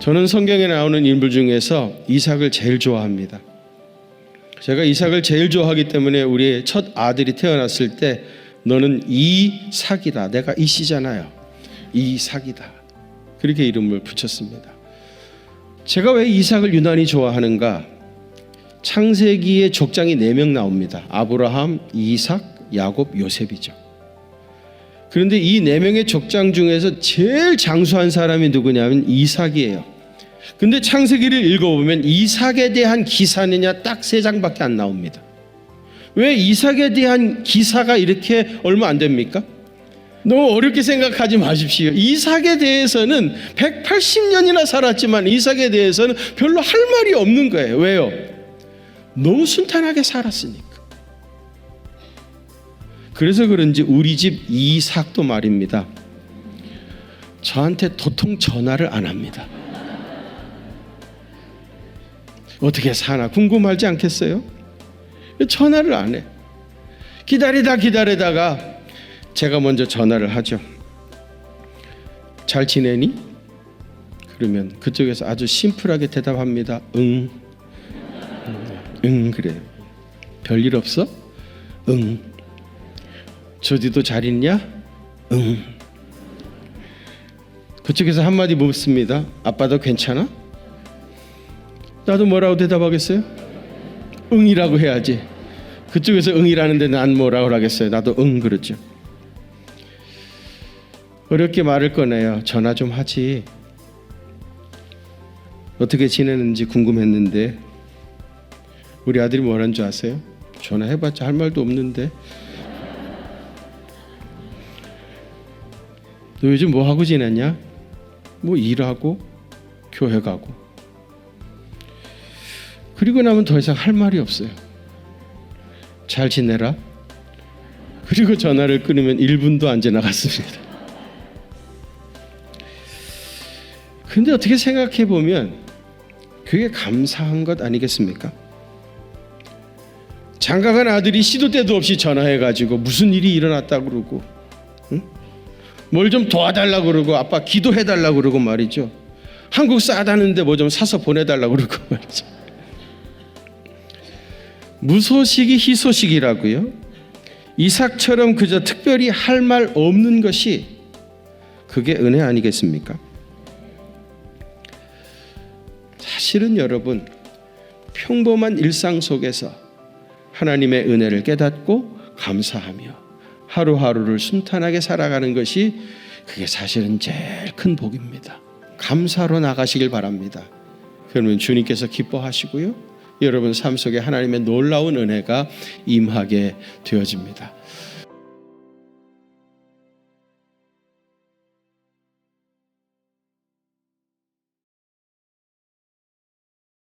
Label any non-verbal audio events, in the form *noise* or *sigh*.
저는 성경에 나오는 인물 중에서 이삭을 제일 좋아합니다. 제가 이삭을 제일 좋아하기 때문에 우리의 첫 아들이 태어났을 때 너는 이삭이다. 내가 이씨잖아요. 이삭이다. 그렇게 이름을 붙였습니다. 제가 왜 이삭을 유난히 좋아하는가? 창세기에 족장이 네명 나옵니다. 아브라함, 이삭, 야곱, 요셉이죠. 그런데 이 네 명의 족장 중에서 제일 장수한 사람이 누구냐면 이삭이에요. 근데 창세기를 읽어보면 이삭에 대한 기사느냐 딱 세 장밖에 안 나옵니다. 왜 이삭에 대한 기사가 이렇게 얼마 안 됩니까? 너무 어렵게 생각하지 마십시오. 이삭에 대해서는 180년이나 살았지만 이삭에 대해서는 별로 할 말이 없는 거예요. 왜요? 너무 순탄하게 살았으니까. 그래서 그런지 우리 집 이삭도 말입니다. 저한테 도통 전화를 안 합니다. 어떻게 사나 궁금하지 않겠어요? 전화를 안 해. 기다리다 기다리다가 제가 먼저 전화를 하죠. 잘 지내니? 그러면 그쪽에서 아주 심플하게 대답합니다. 응. 응, 그래. 별일 없어? 응. 조디도 잘 있냐? 응. 그쪽에서 한마디 묻습니다. 아빠도 괜찮아? 나도 뭐라고 대답하겠어요? 응이라고 해야지. 그쪽에서 응이라는데 난 뭐라고 하겠어요? 나도 응 그러죠. 어렵게 말을 꺼내요. 전화 좀 하지. 어떻게 지내는지 궁금했는데 우리 아들이 뭐라는 줄 아세요? 전화해봤자 할 말도 없는데 너 요즘 뭐 하고 지냈냐? 뭐 일하고 교회 가고 그리고 나면 더 이상 할 말이 없어요. 잘 지내라. 그리고 전화를 끊으면 1분도 안 지나갔습니다. 근데 어떻게 생각해 보면 그게 감사한 것 아니겠습니까? 장가간 아들이 시도 때도 없이 전화해 가지고 무슨 일이 일어났다 그러고 뭘 좀 도와달라 그러고 아빠 기도해 달라 그러고 말이죠. 한국 싸다는데 뭐 좀 사서 보내 달라 그러고 *laughs* 말이죠. 무소식이 희소식이라고요. 이삭처럼 그저 특별히 할 말 없는 것이 그게 은혜 아니겠습니까? 사실은 여러분 평범한 일상 속에서 하나님의 은혜를 깨닫고 감사하며 하루하루를 순탄하게 살아가는 것이 그게 사실은 제일 큰 복입니다. 감사로 나가시길 바랍니다. 그러면 주님께서 기뻐하시고요. 여러분 삶 속에 하나님의 놀라운 은혜가 임하게 되어집니다.